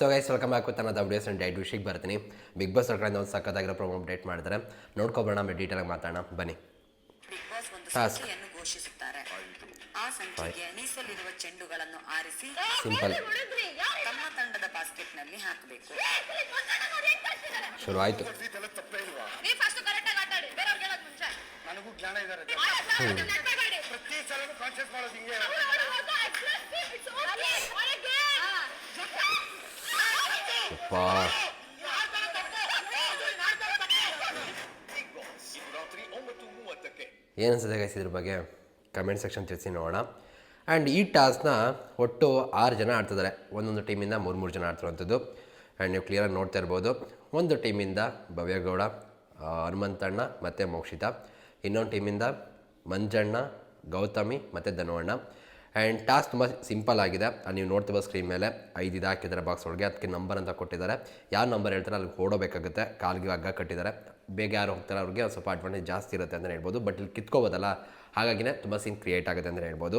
So guys welcome back with ಅನ್ನೋದು videos and diet ವಿಷಯಕ್ಕೆ ಬರ್ತೀನಿ. ಬಿಗ್ ಬಾಸ್ ಸರ್ಕಾರದಿಂದ ಒಂದು ಸಕ್ಕತ್ತಾಗಿರೋ ಪ್ರೋಮೋ ಅಪ್ಡೇಟ್ ಮಾಡಿದ್ದಾರೆ ನೋಡ್ಕೊಬೋಣ ಡೀಟೇಲಾಗಿ ಮಾತಾಡೋಣ. ಬನ್ನಿ. ಟಾಸ್ಕ್ ಬಾಸ್ ಒಂದು Task. ಘೋಷಿಸುತ್ತಾರೆ. ಆ ಸಂಖ್ಯೆಗೆ ಮೀಸಲಿರುವ ಚೆಂಡುಗಳನ್ನು ಆರಿಸಿ ಸಿಂಪಲ್ ತಮ್ಮ ತಂಡದ ಬಾಸ್ಕೆಟ್ನಲ್ಲಿ ಹಾಕಬೇಕು. ಶುರು ಆಯಿತು. ಆಗಿ ನನಗೂ ಜ್ಞಾನ ಇದ್ದಾರೆ. ಪ್ರತಿ ಸಲನೂ ಕಾನ್ಶಿಯಸ್ ಮಾಡೋದು ಹಿಂಗೆ ಅವ್ರು ಅವ್ರು ಹೋಗ್ತಾ express it's okay. ಒಳಗೆ. ಪಾ ರಾತ್ರಿ ಒಂಬತ್ತು ಏನು ಅನ್ಸುತ್ತೆ ಗೈಸ್ ಇದ್ರ ಬಗ್ಗೆ? ಕಮೆಂಟ್ ಸೆಕ್ಷನ್ ತಿಳಿಸಿ ನೋಡೋಣ. ಆ್ಯಂಡ್ ಈ ಟಾಸ್ಕ್ನ ಒಟ್ಟು ಆರು ಜನ ಆಡ್ತಿದ್ದಾರೆ ಒಂದೊಂದು ಟೀಮಿಂದ ಮೂರು ಮೂರು ಜನ ಆಡ್ತಿರುವಂಥದ್ದು ಆ್ಯಂಡ್ ನೀವು ಕ್ಲಿಯರಾಗಿ ನೋಡ್ತಾ ಇರ್ಬೋದು. ಒಂದು ಟೀಮಿಂದ ಭವ್ಯಗೌಡ ಹನುಮಂತಣ್ಣ ಮತ್ತು ಮೋಕ್ಷಿತ. ಇನ್ನೊಂದು ಟೀಮಿಂದ ಮಂಜಣ್ಣ, ಗೌತಮಿ ಮತ್ತು ಧನುವಣ್ಣ. ಆ್ಯಂಡ್ ಟಾಸ್ಕ್ ತುಂಬ ಸಿಂಪಲ್ ಆಗಿದೆ. ನೀವು ನೋಡ್ತೀವೋ ಸ್ಕ್ರೀನ್ ಮೇಲೆ ಐದು ಇದು ಹಾಕಿದ್ದಾರೆ ಬಾಕ್ಸ್ ಒಳಗೆ. ಅದಕ್ಕೆ ನಂಬರ್ ಅಂತ ಕೊಟ್ಟಿದ್ದಾರೆ. ಯಾವ ನಂಬರ್ ಹೇಳ್ತಾರೆ ಅಲ್ಲಿ ಓಡೋಬೇಕಾಗುತ್ತೆ. ಕಾಲಿಗೆ ಹಗ್ಗ ಕಟ್ಟಿದ್ದಾರೆ. ಬೇಗ ಯಾರು ಹೋಗ್ತಾರೆ ಅವ್ರಿಗೆ ಸ್ವಲ್ಪ ಅಡ್ವಾಂಟೇಜ್ ಜಾಸ್ತಿ ಇರುತ್ತೆ ಅಂತಲೇ ಹೇಳ್ಬೋದು. ಬಟ್ ಇಲ್ಲಿ ಕಿತ್ಕೋಬೋದಲ್ಲ? ಹಾಗಾಗಿನೇ ತುಂಬ ಸೀನ್ ಕ್ರಿಯೇಟ್ ಆಗುತ್ತೆ ಅಂತಲೇ ಹೇಳ್ಬೋದು.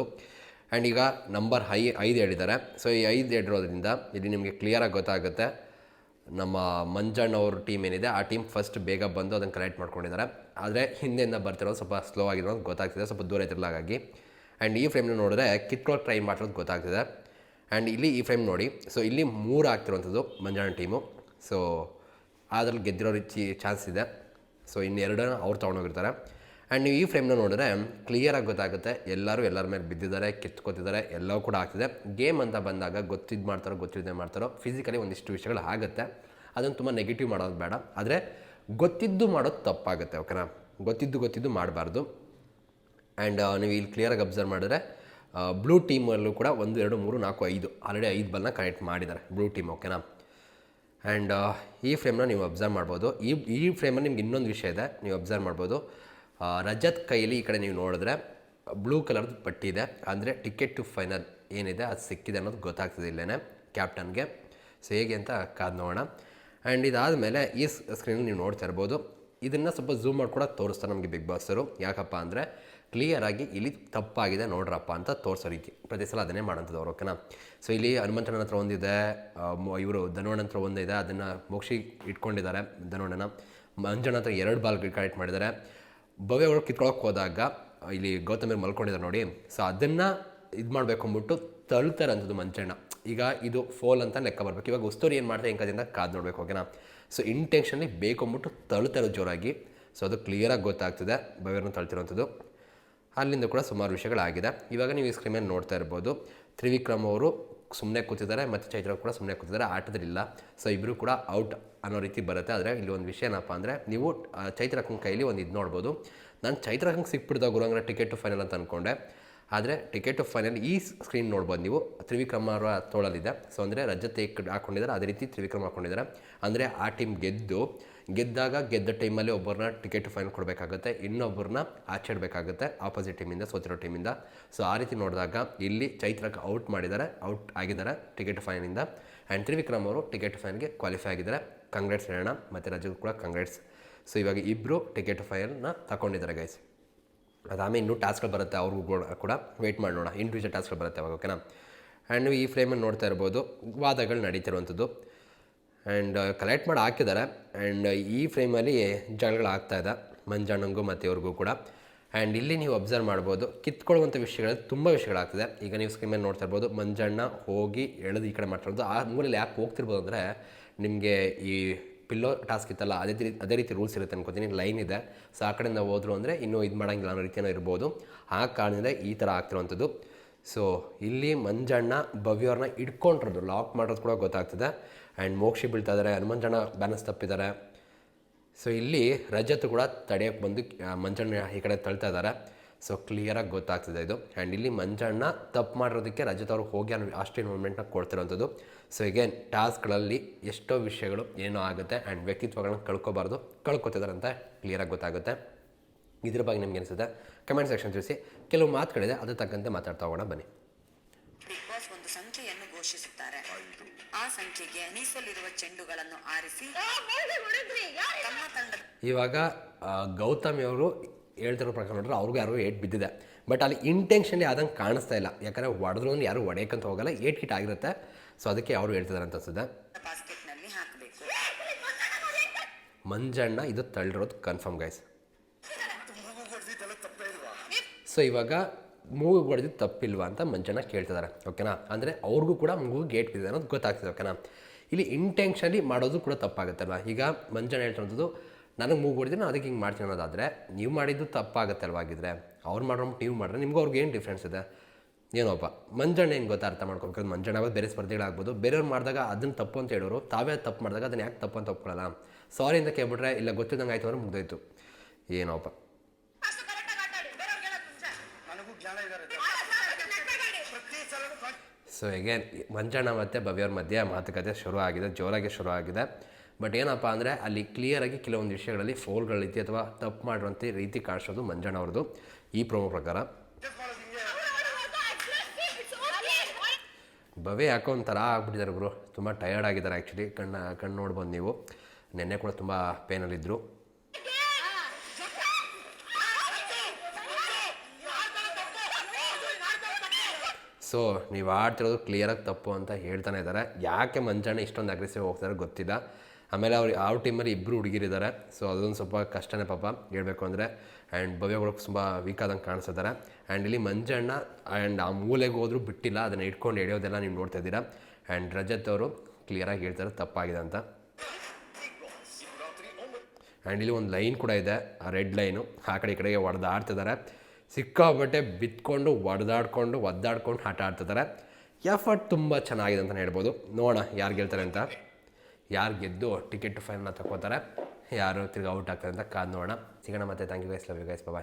ಆ್ಯಂಡ್ ಈಗ ನಂಬರ್ ಹೈ ಐದು ಹೇಳಿದ್ದಾರೆ. ಸೊ ಈ ಐದು ಹೇಳಿರೋದ್ರಿಂದ ಇಲ್ಲಿ ನಿಮಗೆ ಕ್ಲಿಯರಾಗಿ ಗೊತ್ತಾಗುತ್ತೆ. ನಮ್ಮ ಮಂಜಣ್ಣ ಅವ್ರ ಟೀಮ್ ಏನಿದೆ, ಆ ಟೀಮ್ ಫಸ್ಟ್ ಬೇಗ ಬಂದು ಅದನ್ನು ಕಲೆಕ್ಟ್ ಮಾಡ್ಕೊಂಡಿದ್ದಾರೆ. ಆದರೆ ಹಿಂದೆಯಿಂದ ಬರ್ತಿರೋದು ಸ್ವಲ್ಪ ಸ್ಲೋ ಆಗಿರೋದು ಗೊತ್ತಾಗ್ತಿದೆ. ಸ್ವಲ್ಪ ದೂರ ಇದ್ರಲ್ಲ ಹಾಗಾಗಿ ಆ್ಯಂಡ್ ಈ ಫ್ರೇಮ್ನ ನೋಡಿದ್ರೆ ಕಿತ್ಕೊಳ್ಳೋಕೆ ಟ್ರೈ ಮಾಡಿರೋದು ಗೊತ್ತಾಗ್ತಿದೆ. ಆ್ಯಂಡ್ ಇಲ್ಲಿ ಈ ಫ್ರೇಮ್ ನೋಡಿ ಸೊ ಇಲ್ಲಿ ಮೂರು ಆಗ್ತಿರುವಂಥದ್ದು ಮಂಜಾನ ಟೀಮು ಸೊ ಅದ್ರಲ್ಲಿ ಗೆದ್ದಿರೋ ರೀತಿ ಚಾನ್ಸ್ ಇದೆ. ಸೊ ಇನ್ನೆರಡನ್ನ ಅವ್ರು ತೊಗೊಂಡೋಗಿರ್ತಾರೆ. ಆ್ಯಂಡ್ ನೀವು ಈ ಫ್ರೇಮ್ನ ನೋಡಿದ್ರೆ ಕ್ಲಿಯರಾಗಿ ಗೊತ್ತಾಗುತ್ತೆ. ಎಲ್ಲರೂ ಎಲ್ಲರ ಮೇಲೆ ಬಿದ್ದಿದ್ದಾರೆ, ಕಿತ್ಕೋತಿದ್ದಾರೆ, ಎಲ್ಲವೂ ಕೂಡ ಆಗ್ತಿದೆ. ಗೇಮ್ ಅಂತ ಬಂದಾಗ ಗೊತ್ತಿದ್ದು ಮಾಡ್ತಾರೋ ಗೊತ್ತಿದ್ದೇ ಮಾಡ್ತಾರೋ ಫಿಸಿಕಲಿ ಒಂದಿಷ್ಟು ವಿಷಯಗಳು ಆಗುತ್ತೆ. ಅದನ್ನು ತುಂಬ ನೆಗೆಟಿವ್ ಮಾಡೋದು ಬೇಡ. ಆದರೆ ಗೊತ್ತಿದ್ದು ಮಾಡೋದು ತಪ್ಪಾಗುತ್ತೆ ಓಕೆನಾ ಗೊತ್ತಿದ್ದು ಗೊತ್ತಿದ್ದು ಮಾಡಬಾರ್ದು. ಆ್ಯಂಡ್ ನೀವು ಇಲ್ಲಿ ಕ್ಲಿಯರಾಗಿ ಅಬ್ಸರ್ವ್ ಮಾಡಿದ್ರೆ ಬ್ಲೂ ಟೀಮಲ್ಲೂ ಕೂಡ ಒಂದು, ಎರಡು, ಮೂರು, ನಾಲ್ಕು, ಐದು ಆಲ್ರೆಡಿ ಐದು ಬಲ್ನ ಕನೆಕ್ಟ್ ಮಾಡಿದ್ದಾರೆ. ಬ್ಲೂ ಟೀಮ್ ಓಕೆನಾ ಆ್ಯಂಡ್ ಈ ಫ್ರೇಮ್ನ ನೀವು ಅಬ್ಸರ್ವ್ ಮಾಡ್ಬೋದು. ಈ ಈ ಫ್ರೇಮಲ್ಲಿ ನಿಮ್ಗೆ ಇನ್ನೊಂದು ವಿಷಯ ಇದೆ, ನೀವು ಅಬ್ಸರ್ವ್ ಮಾಡ್ಬೋದು. ರಜತ್ ಕೈಯಲ್ಲಿ ಈ ಕಡೆ ನೀವು ನೋಡಿದ್ರೆ ಬ್ಲೂ ಕಲರ್ದು ಪಟ್ಟಿ ಇದೆ. ಅಂದರೆ ಟಿಕೆಟ್ ಟು ಫೈನಲ್ ಏನಿದೆ, ಅದು ಸಿಕ್ಕಿದೆ ಅನ್ನೋದು ಗೊತ್ತಾಗ್ತದೆ ಇಲ್ಲೇ ಕ್ಯಾಪ್ಟನ್ಗೆ ಸೊ ಹೇಗೆ ಅಂತ ಕಾದು ನೋಡೋಣ. ಆ್ಯಂಡ್ ಇದಾದಮೇಲೆ ಈ ಸ್ಕ್ರೀನಲ್ಲಿ ನೀವು ನೋಡ್ತಾ ಇರ್ಬೋದು. ಇದನ್ನು ಸ್ವಲ್ಪ ಝೂಮ್ ಮಾಡಿ ತೋರಿಸ್ತಾರೆ ನಮಗೆ ಬಿಗ್ ಬಾಸರು ಯಾಕಪ್ಪ ಅಂದರೆ ಕ್ಲಿಯರಾಗಿ ಇಲ್ಲಿ ತಪ್ಪಾಗಿದೆ ನೋಡ್ರಪ್ಪ ಅಂತ ತೋರಿಸೋ ರೀತಿ. ಪ್ರತಿ ಸಲ ಅದನ್ನೇ ಮಾಡೋಂಥದ್ದು ಅವ್ರು ಓಕೆನಾ ಸೊ ಇಲ್ಲಿ ಹನುಮಂತನ ಹತ್ರ ಒಂದಿದೆ ಇವರು ಧನೋಣ ಹತ್ರ ಒಂದಿದೆ, ಅದನ್ನು ಮೋಕ್ಷಿ ಇಟ್ಕೊಂಡಿದ್ದಾರೆ ಧನೋಣನ ಮಂಜಣ್ಣ ಹತ್ರ ಎರಡು ಬಾಲ್ ಕಲೆಕ್ಟ್ ಮಾಡಿದ್ದಾರೆ. ಭವ್ಯಗಳು ಕಿತ್ಕೊಳಕ್ಕೆ ಹೋದಾಗ, ಇಲ್ಲಿ ಗೌತಮಿ ಮಲ್ಕೊಂಡಿದ್ದಾರೆ ನೋಡಿ. ಸೊ ಅದನ್ನು ಇದು ಮಾಡಬೇಕು ಅಂದ್ಬಿಟ್ಟು ತಳ್ತಾರೆ ಅಂಥದ್ದು ಮಂಜಣ್ಣ. ಈಗ ಇದು ಫೋಲ್ ಅಂತ ಲೆಕ್ಕ ಬರಬೇಕು. ಇವಾಗ ಉಸ್ತೂರಿ ಏನು ಮಾಡ್ತಾರೆ ಇಂಕದಿಂದ ಕಾದು ನೋಡಬೇಕು ಓಕೆನಾ ಸೊ ಇಂಟೆನ್ಷನ್ಲಿ ಬೇಕು ಅಂದ್ಬಿಟ್ಟು ತಳ್ತಾರೆ ಜೋರಾಗಿ ಸೊ ಅದು ಕ್ಲಿಯರಾಗಿ ಗೊತ್ತಾಗ್ತದೆ ಬವೇರನ್ನು ತಳ್ತಿರೋಂಥದ್ದು ಅಲ್ಲಿಂದ ಕೂಡ ಸುಮಾರು ವಿಷಯಗಳಾಗಿದೆ ಇವಾಗ ನೀವು ಈ ಸ್ಕ್ರೀನ್ ನೋಡ್ತಾ ಇರ್ಬೋದು ತ್ರಿವಿಕ್ರಮ್ ಅವರು ಸುಮ್ಮನೆ ಕೂತಿದ್ದಾರೆ ಮತ್ತು ಚೈತ್ರ ಕೂಡ ಸುಮ್ಮನೆ ಕೂತಿದ್ದಾರೆ ಆಟದಲ್ಲಿಲ್ಲ ಸೊ ಇಬ್ಬರು ಕೂಡ ಔಟ್ ಅನ್ನೋ ರೀತಿ ಬರುತ್ತೆ ಆದರೆ ಇಲ್ಲಿ ಒಂದು ವಿಷಯ ಏನಪ್ಪ ಅಂದರೆ ನೀವು ಚೈತ್ರಕ್ಕನ ಕೈಲಿ ಒಂದು ಇದು ನೋಡ್ಬೋದು ನಾನು ಚೈತ್ರಕ್ಕಂಗೆ ಸಿಕ್ಬಿಡ್ದ ಗುರುವಂಗ್ರ ಟಿಕೆಟ್ ಫೈನಲ್ ಅಂತ ಅಂದ್ಕೊಂಡೆ ಆದರೆ ಟಿಕೆಟ್ ಫೈನಲ್ ಈ ಸ್ಕ್ರೀನ್ ನೋಡ್ಬೋದು ನೀವು. ತ್ರಿವಿಕ್ರಮ ಅವರ ತೋಳಲ್ಲಿದೆ. ಸೊ ಅಂದರೆ ರಜತ್ ಹಾಕೊಂಡಿದ್ದಾರೆ ಅದೇ ರೀತಿ ತ್ರಿವಿಕ್ರಮ್ ಹಾಕೊಂಡಿದ್ದಾರೆ ಅಂದರೆ ಆ ಟೀಮ್ ಗೆದ್ದು, ಗೆದ್ದಾಗ ಗೆದ್ದ ಟೈಮಲ್ಲಿ ಒಬ್ಬರನ್ನ ಟಿಕೆಟ್ ಫೈನಲ್ ಕೊಡಬೇಕಾಗುತ್ತೆ. ಇನ್ನೊಬ್ಬರನ್ನ ಆಚೆ ಇಡಬೇಕಾಗುತ್ತೆ ಆಪೋಸಿಟ್ ಟೀಮಿಂದ ಸೋತಿರೋ ಟೀಮಿಂದ ಸೊ ಆ ರೀತಿ ನೋಡಿದಾಗ ಇಲ್ಲಿ ಚೈತ್ರಕ್ಕೆ ಔಟ್ ಮಾಡಿದ್ದಾರೆ. ಔಟ್ ಆಗಿದ್ದಾರೆ ಟಿಕೆಟ್ ಫೈನಿಂದ ಆ್ಯಂಡ್ ತ್ರಿವಿಕ್ರಮ್ ಅವರು ಟಿಕೆಟ್ ಫೈನ್ಗೆ ಕ್ವಾಲಿಫೈ ಆಗಿದ್ದಾರೆ. ಕಂಗ್ರೆಟ್ಸ್ ಹೇಳೋಣ ಮತ್ತು ರಜಗೂ ಕೂಡ ಕಂಗ್ರೆಟ್ಸ್ ಸೊ ಇವಾಗ ಇಬ್ಬರು ಟಿಕೆಟ್ ಫೈನಲ್ನ ತಗೊಂಡಿದ್ದಾರೆ ಗೈಸ್ ಅದಾದಮೇಲೆ ಇನ್ನೂ ಟಾಸ್ಕ್ಗಳು ಬರುತ್ತೆ ಅವ್ರಿಗೂ ಕೂಡ ವೇಟ್ ಮಾಡೋಣ. ಇಂಡಿವಿಜುವಲ್ ಟಾಸ್ಕ್ಗಳು ಬರುತ್ತೆ ಅವಾಗ ಓಕೆನಾ ಆ್ಯಂಡ್ ನೀವು ಈ ಫ್ರೇಮನ್ನು ನೋಡ್ತಾ ಇರ್ಬೋದು. ವಾದಗಳು ನಡೀತಿರುವಂಥದ್ದು. ಆ್ಯಂಡ್ ಕಲೆಕ್ಟ್ ಮಾಡಿ ಹಾಕಿದ್ದಾರೆ. ಆ್ಯಂಡ್ ಈ ಫ್ರೇಮಲ್ಲಿ ಜಗಳಗಳು ಆಗ್ತಾ ಇದೆ. ಮಂಜಣ್ಣಂಗೂ ಮತ್ತು ಇವ್ರಿಗೂ ಕೂಡ. ಆ್ಯಂಡ್ ಇಲ್ಲಿ ನೀವು ಅಬ್ಸರ್ವ್ ಮಾಡ್ಬೋದು. ಕಿತ್ಕೊಳ್ಳುವಂಥ ವಿಷಯಗಳು ತುಂಬ ವಿಷಯಗಳಾಗ್ತಿದೆ ಈಗ ನೀವು ಸ್ಕ್ರೀನ್ ಮೇಲೆ ನೋಡ್ತಾ ಇರ್ಬೋದು. ಮಂಜಣ್ಣ ಹೋಗಿ ಎಳೆದು ಈ ಕಡೆ ಮಾತಾಡೋದು. ಆ ಮೂಲಲ್ಲಿ ಯಾಕೆ ಹೋಗ್ತಿರ್ಬೋದು ಅಂದರೆ ನಿಮಗೆ ಈ ಪಿಲ್ಲೋ ಟಾಸ್ಕ್ ಇತ್ತಲ್ಲ, ಅದೇ ರೀತಿ ಅದೇ ರೀತಿ ರೂಲ್ಸ್ ಇರುತ್ತೆ ಅನ್ಕೋತೀನಿ, ಲೈನ್ ಇದೆ. ಸೊ ಆ ಕಡೆಯಿಂದ ಹೋದ್ರು ಅಂದರೆ ಇನ್ನೂ ಇದು ಮಾಡೋಂಗಿಲ್ಲ ಅನ್ನೋ ರೀತಿಯೂ ಇರ್ಬೋದು. ಆ ಕಾರಣದಿಂದ ಈ ಥರ ಆಗ್ತಿರುವಂಥದ್ದು. ಸೊ ಇಲ್ಲಿ ಮಂಜಣ್ಣ ಭವ್ಯವ್ರನ್ನ ಇಟ್ಕೊಂಡಿರೋದು ಲಾಕ್ ಮಾಡೋದು ಕೂಡ ಗೊತ್ತಾಗ್ತದೆ. ಆ್ಯಂಡ್ ಮೋಕ್ಷಿ ಬೀಳ್ತಾ ಇದ್ದಾರೆ ಹನುಮಂಜಣ್ಣ ಬ್ಯಾಲೆನ್ಸ್ ತಪ್ಪಿದ್ದಾರೆ ಸೊ ಇಲ್ಲಿ ರಜತ್ ಕೂಡ ತಡೆಯೋಕ್ಕೆ ಬಂದು ಮಂಜಣ್ಣ ಈ ಕಡೆ ತಳ್ತಾ ಇದ್ದಾರೆ ಸೊ ಕ್ಲಿಯರಾಗಿ ಗೊತ್ತಾಗ್ತದೆ ಇದು. ಆ್ಯಂಡ್ ಇಲ್ಲಿ ಮಂಜಣ್ಣ ತಪ್ಪು ಮಾಡಿರೋದಕ್ಕೆ ರಜತ್ ಅವ್ರಿಗೆ ಹೋಗಿ ಅನ್ನೋ ಅಷ್ಟು ಇನ್ವಾಲ್ವ್ಮೆಂಟ್ನ ಕೊಡ್ತಿರೋಂಥದ್ದು. ಸೊ ಎಗೇನ್ ಟಾಸ್ಕ್ಗಳಲ್ಲಿ ಎಷ್ಟೋ ವಿಷಯಗಳು ಏನೋ ಆಗುತ್ತೆ ಆ್ಯಂಡ್ ವ್ಯಕ್ತಿತ್ವಗಳನ್ನ ಕಳ್ಕೊಬಾರ್ದು ಕಳ್ಕೊತಿದ್ದಾರೆ ಅಂತ ಕ್ಲಿಯರಾಗಿ ಗೊತ್ತಾಗುತ್ತೆ. ಇದ್ರ ಬಗ್ಗೆ ನಿಮ್ಗೆ ಅನಿಸುತ್ತೆ ಕಮೆಂಟ್ ಸೆಕ್ಷನ್ ತಿಳಿಸಿ. ಕೆಲವು ಮಾತುಗಳಿದೆ ಅದ್ರ ತಕ್ಕಂತೆ ಮಾತಾಡ್ತಾ ಹೋಗೋಣ ಬನ್ನಿ. ಬಿಗ್ ಬಾಸ್ ಒಂದು ಸಂಖ್ಯೆಯನ್ನು ಘೋಷಿಸುತ್ತಾರೆ. ಆ ಸಂಖ್ಯೆಗೆ ಮೀಸಲಿರುವ ಚೆಂಡುಗಳನ್ನು ಆರಿಸಿ ತಮ್ಮ ಇವಾಗ ಗೌತಮ್ ಗೌತಮಿ ಅವರು ಹೇಳ್ತಿರೋ ಪ್ರಕಾರ ನೋಡಿದ್ರೆ ಅವ್ರಿಗೂ ಯಾರಿಗೂ ಏಟ್ ಬಿದ್ದಿದೆ. ಬಟ್ ಅಲ್ಲಿ ಇಂಟೆನ್ಷನ್ಲಿ ಆದಂಗೆ ಕಾಣಿಸ್ತಾ ಇಲ್ಲ. ಯಾಕಂದರೆ ಹೊಡೆದ್ರು ಅಂದ್ರೆ ಯಾರು ಹೊಡೆಯಕ್ಕಂತ ಹೋಗಲ್ಲ ಏಟ್ ಕಿಟ್ ಆಗಿರುತ್ತೆ. ಸೊ ಅದಕ್ಕೆ ಅವರು ಹೇಳ್ತಿದ್ದಾರೆ ಅಂತ ಅನ್ಸುತ್ತೆ. ಮಂಜಣ್ಣ ಇದು ತಳ್ಳಿರೋದು ಕನ್ಫರ್ಮ್ ಗೈಸ್ ಸೊ ಇವಾಗ ಮೂಗು ಹೊಡೆದಿದ್ದು ತಪ್ಪಿಲ್ವಾ ಅಂತ ಮಂಜಣ್ಣ ಕೇಳ್ತಿದ್ದಾರೆ ಓಕೆನಾ? ಅಂದರೆ ಅವ್ರಿಗೂ ಕೂಡ ಮೂಗು ಗೇಟ್ ಬಿದ್ದಿದೆ ಅನ್ನೋದು ಗೊತ್ತಾಗ್ತದೆ ಓಕೆನಾ? ಇಲ್ಲಿ ಇಂಟೆನ್ಷನ್ಲಿ ಮಾಡೋದು ಕೂಡ ತಪ್ಪಾಗುತ್ತಲ್ಲ ಈಗ ಮಂಜಣ್ಣ ಹೇಳ್ತಿರೋದು ನನಗೆ ಮೂಗು ಹೊಡೆದ್ರೆ ನಾನು ಅದಕ್ಕೆ ಹಿಂಗೆ ಮಾಡ್ತೀನಿ ಅನ್ನೋದಾದರೆ ನೀವು ಮಾಡಿದ್ದು ತಪ್ಪಾಗುತ್ತೆ ಅಲ್ವಾಗಿದ್ರೆ ಅವ್ರು ಮಾಡ್ರೋ ನೀವು ಮಾಡಿದ್ರೆ ನಿಮ್ಗೆ ಅವ್ರಿಗೆ ಏನು ಡಿಫ್ರೆನ್ಸ್ ಇದೆ? ಏನೋಪ್ಪ ಮಂಜಣ್ಣ ಏನು ಗೊತ್ತಾ ಅರ್ಥ ಮಾಡ್ಕೊಬೇಕು ಮಂಜಣ್ಣ ಆಗೋದು ಬೇರೆ ಸ್ಪರ್ಧೆಗಳಾಗ್ಬೋದು ಬೇರೆಯವ್ರು ಮಾಡಿದಾಗ ಅದನ್ನು ತಪ್ಪು ಅಂತ ಹೇಳೋರು. ತಾವೇ ತಪ್ಪು ಮಾಡಿದಾಗ ಅದನ್ನು ಯಾಕೆ ತಪ್ಪು ಅಂತ ಒಪ್ಕೊಳ್ಳಲ್ಲ ಸಾರಿ ಅಂತ ಕೇಳ್ಬಿಟ್ರೆ ಇಲ್ಲ ಗೊತ್ತಿದ್ದಂಗೆ ಆಯಿತು ಅಂದ್ರೆ ಮುಗ್ದೋಯ್ತು. ಏನೋಪ್ಪ ಸೊ ಹೇಗೆ ಮಂಜಣ್ಣ ಮತ್ತು ಭವ್ಯವ್ರ ಮಧ್ಯೆ ಮಾತುಕತೆ ಶುರು ಆಗಿದೆ ಜೋರಾಗಿ ಶುರು ಆಗಿದೆ. ಬಟ್ ಏನಪ್ಪ ಅಂದರೆ ಅಲ್ಲಿ ಕ್ಲಿಯರಾಗಿ ಕೆಲವೊಂದು ವಿಷಯಗಳಲ್ಲಿ ಫೋಲ್ಗಳ ರೀತಿ ಅಥವಾ ತಪ್ಪು ಮಾಡಿರುವಂಥ ರೀತಿ ಕಾಣಿಸೋದು ಮಂಜಣ್ಣ ಅವ್ರದ್ದು ಈ ಪ್ರೋಮೋ ಪ್ರಕಾರ. ಬವೆ ಯಾಕೋ ಒಂಥರ ಆಗ್ಬಿಟ್ಟಿದ್ದಾರೆ ಗುರು. ತುಂಬ ಟಯರ್ಡ್ ಆಗಿದ್ದಾರೆ ಆ್ಯಕ್ಚುಲಿ ಕಣ್ಣ, ಕಣ್ಣು ನೋಡ್ಬೋದು ನೀವು. ನೆನ್ನೆ ಕೂಡ ತುಂಬ ಪೇನಲ್ಲಿದ್ದರು ಸೊ ನೀವು ಆಡ್ತಿರೋದು ಕ್ಲಿಯರಾಗಿ ತಪ್ಪು ಅಂತ ಹೇಳ್ತಾನೆ ಇದ್ದಾರೆ. ಯಾಕೆ ಮಂಜಾನೆ ಇಷ್ಟೊಂದು ಅಗ್ರೆಸಿವ್ ಹೋಗ್ತಾರೆ ಗೊತ್ತಿಲ್ಲ. ಆಮೇಲೆ ಅವ್ರು ಯಾವ ಟೀಮಲ್ಲಿ ಇಬ್ಬರು ಹುಡುಗಿರಿದ್ದಾರೆ ಸೊ ಅದೊಂದು ಸ್ವಲ್ಪ ಕಷ್ಟನೇ ಪಾಪ ಹೇಳಬೇಕು ಅಂದರೆ. ಆ್ಯಂಡ್ ಭವ್ಯಗಳು ತುಂಬ ವೀಕ್ ಆದಂಗೆ ಕಾಣಿಸ್ತಿದ್ದಾರೆ. ಆ್ಯಂಡ್ ಇಲ್ಲಿ ಮಂಜಣ್ಣ ಆ್ಯಂಡ್ ಆ ಮೂಲೆಗೆ ಹೋದರೂ ಬಿಟ್ಟಿಲ್ಲ, ಅದನ್ನು ಇಟ್ಕೊಂಡು ಎಳೆಯೋದೆಲ್ಲ ನೀವು ನೋಡ್ತಾ ಇದ್ದೀರಾ. ಆ್ಯಂಡ್ ರಜತ್ ಅವರು ಕ್ಲಿಯರಾಗಿ ಹೇಳ್ತಾರೆ ತಪ್ಪಾಗಿದೆ ಅಂತ. ಆ್ಯಂಡ್ ಇಲ್ಲಿ ಒಂದು ಲೈನ್ ಕೂಡ ಇದೆ, ಆ ರೆಡ್ ಲೈನು ಆ ಕಡೆ ಈ ಕಡೆಗೆ ಹೊಡೆದಾಡ್ತಿದ್ದಾರೆ ಸಿಕ್ಕಾಪಟ್ಟೆ ಬಿತ್ಕೊಂಡು, ಒಡೆದಾಡ್ಕೊಂಡು, ಒದ್ದಾಡ್ಕೊಂಡು ಆಟ ಆಡ್ತಿದ್ದಾರೆ. ಎಫರ್ಟ್ ತುಂಬ ಚೆನ್ನಾಗಿದೆ ಅಂತಲೇ ಹೇಳ್ಬೋದು. ನೋಡೋಣ ಯಾರು ಗೆಲ್ತಾರೆ ಅಂತ. ಯಾರು ಗೆದ್ದು ಟಿಕೆಟ್ ಫೈನ್ನ ತಗೋತಾರೆ ಯಾರು ತಿರ್ಗಿ ಔಟ್ ಆಗ್ತಾರೆ ಅಂತ ಕಾದು ನೋಡೋಣ. ಸಿಗೋಣ ಮತ್ತೆ thank you guys love you guys bye